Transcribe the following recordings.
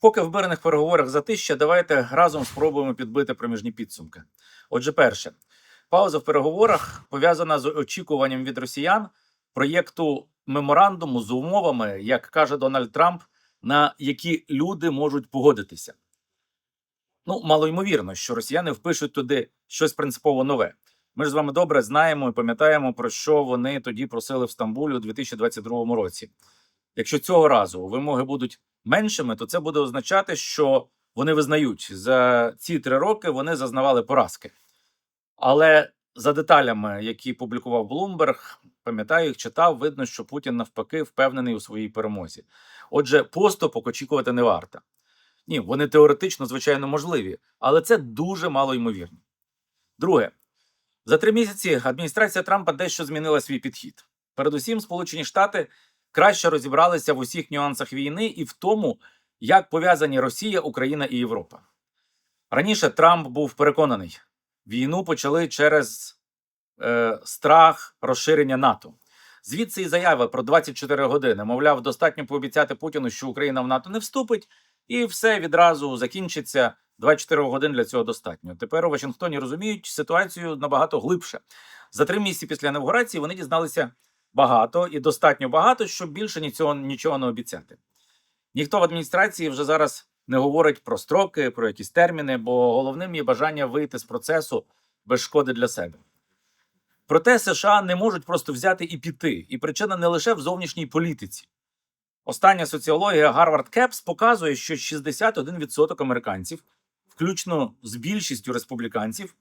Поки в мирних переговорах затища, давайте разом спробуємо підбити проміжні підсумки. Отже, перше, пауза в переговорах пов'язана з очікуванням від росіян проєкту меморандуму з умовами, як каже Дональд Трамп, на які люди можуть погодитися. Ну, мало ймовірно, що росіяни впишуть туди щось принципово нове. Ми ж з вами добре знаємо і пам'ятаємо, про що вони тоді просили в Стамбулі у 2022 році. Якщо цього разу вимоги будуть меншими, то це буде означати, що вони визнають за ці три роки вони зазнавали поразки. Але за деталями, які публікував Блумберг, пам'ятаю, їх читав, видно, що Путін навпаки впевнений у своїй перемозі. Отже, поступок очікувати не варто. Ні, вони теоретично, звичайно, можливі, але це дуже мало ймовірно. Друге, за три місяці адміністрація Трампа дещо змінила свій підхід. Передусім, Сполучені Штати краще розібралися в усіх нюансах війни і в тому, як пов'язані Росія, Україна і Європа. Раніше Трамп був переконаний, війну почали через е, страх розширення НАТО. Звідси і заява про 24 години. Мовляв, достатньо пообіцяти Путіну, що Україна в НАТО не вступить, і все відразу закінчиться. 24 годин для цього достатньо. Тепер у Вашингтоні розуміють ситуацію набагато глибше. За три місяці після інавгурації вони дізналися багато і достатньо багато, щоб більше нічого, нічого не обіцяти. Ніхто в адміністрації вже зараз не говорить про строки, про якісь терміни, бо головним є бажання вийти з процесу без шкоди для себе. Проте США не можуть просто взяти і піти, і причина не лише в зовнішній політиці. Остання соціологія Harvard Caps показує, що 61% американців, включно з більшістю республіканців,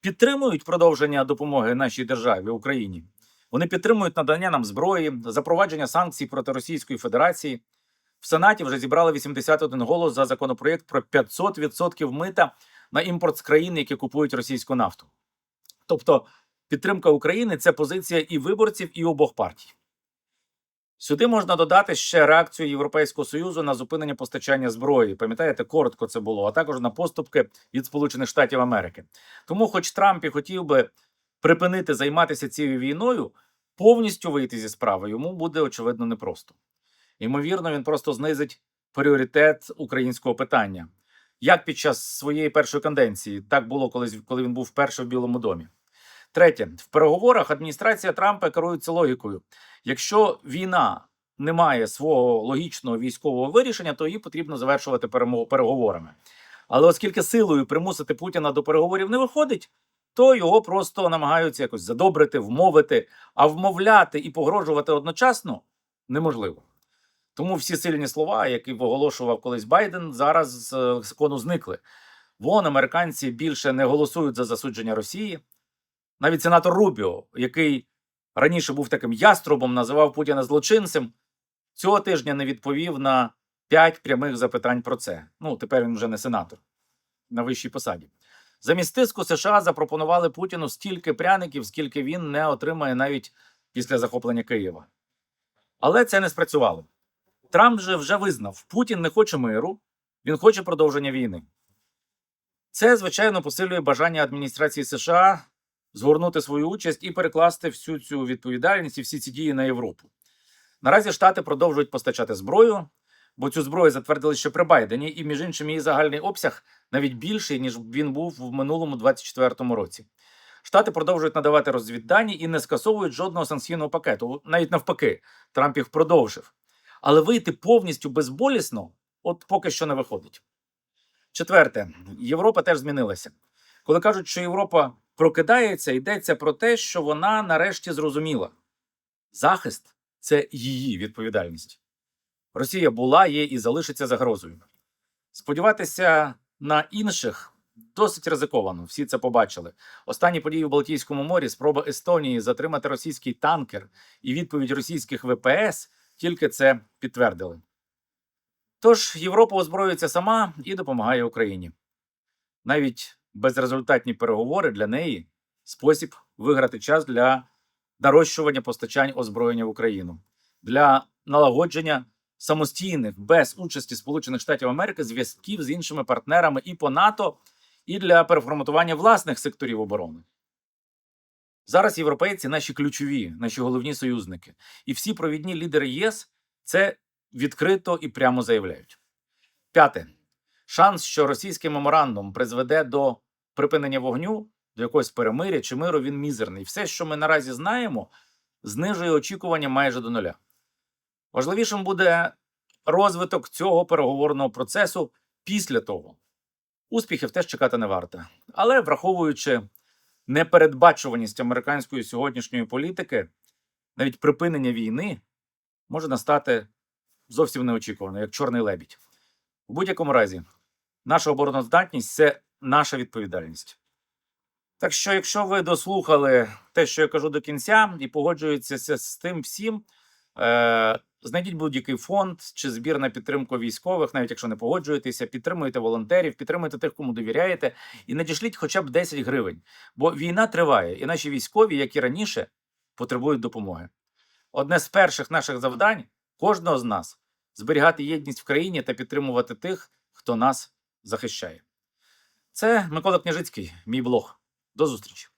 підтримують продовження допомоги нашій державі Україні. Вони підтримують надання нам зброї, запровадження санкцій проти Російської Федерації. В Сенаті вже зібрали 81 голос за законопроєкт про 500% мита на імпорт з країн, які купують російську нафту. Тобто підтримка України це позиція і виборців, і обох партій. Сюди можна додати ще реакцію Європейського союзу на зупинення постачання зброї. Пам'ятаєте, коротко це було, а також на поступки від Сполучених Штатів Америки. Тому, хоч Трамп і хотів би припинити займатися цією війною, повністю вийти зі справи йому буде очевидно непросто. Ймовірно, він просто знизить пріоритет українського питання. Як під час своєї першої канденції, так було колись, коли він був вперше в Білому домі. Третє, в переговорах адміністрація Трампа керується логікою: якщо війна не має свого логічного військового вирішення, то її потрібно завершувати переговорами. Але оскільки силою примусити Путіна до переговорів не виходить, то його просто намагаються якось задобрити, вмовити, а вмовляти і погрожувати одночасно неможливо. Тому всі сильні слова, які оголошував колись Байден, зараз з лексикону зникли. Вон американці більше не голосують за засудження Росії. Навіть сенатор Рубіо, який раніше був таким яструбом, називав Путіна злочинцем, цього тижня не відповів на п'ять прямих запитань про це. Ну, тепер він вже не сенатор на вищій посаді. Замість тиску США запропонували Путіну стільки пряників, скільки він не отримає навіть після захоплення Києва. Але це не спрацювало. Трамп же вже визнав, Путін не хоче миру, він хоче продовження війни. Це, звичайно, посилює бажання адміністрації США згорнути свою участь і перекласти всю цю відповідальність і всі ці дії на Європу. Наразі Штати продовжують постачати зброю, бо цю зброю затвердили ще при Байдені, і, між іншим, її загальний обсяг навіть більший, ніж він був в минулому 24-му році. Штати продовжують надавати розвіддані і не скасовують жодного санкційного пакету. Навіть навпаки, Трамп їх продовжив. Але вийти повністю безболісно, от поки що не виходить. Четверте, Європа теж змінилася. Коли кажуть, що Європа прокидається, йдеться про те, що вона нарешті зрозуміла. Захист це її відповідальність. Росія була, є і залишиться загрозою. Сподіватися на інших досить ризиковано. Всі це побачили. Останні події в Балтійському морі, спроба Естонії затримати російський танкер і відповідь російських ВПС тільки це підтвердили. Тож Європа озброюється сама і допомагає Україні. Навіть безрезультатні переговори для неї спосіб виграти час для нарощування постачань озброєння в Україну, для налагодження самостійних без участі Сполучених Штатів Америки зв'язків з іншими партнерами і по НАТО, і для переформатування власних секторів оборони. Зараз європейці наші ключові, наші головні союзники, і всі провідні лідери ЄС це відкрито і прямо заявляють. П'яте. Шанс, що російський меморандум призведе до припинення вогню, до якогось перемиря чи миру, він мізерний. Все, що ми наразі знаємо, знижує очікування майже до нуля. Важливішим буде розвиток цього переговорного процесу після того. Успіхів теж чекати не варто. Але враховуючи непередбачуваність американської сьогоднішньої політики, навіть припинення війни може настати зовсім неочікувано, як чорний лебідь. У будь-якому разі, наша обороноздатність це наша відповідальність. Так що, якщо ви дослухали те, що я кажу до кінця, і погоджуєтеся з тим всім, е, знайдіть будь-який фонд чи збір на підтримку військових, навіть якщо не погоджуєтеся, підтримуйте волонтерів, підтримуйте тих, кому довіряєте, і надішліть хоча б 10 гривень. Бо війна триває, і наші військові, як і раніше, потребують допомоги. Одне з перших наших завдань кожного з нас зберігати єдність в країні та підтримувати тих, хто нас захищає. Це Микола Княжицький, мій блог. До зустрічі.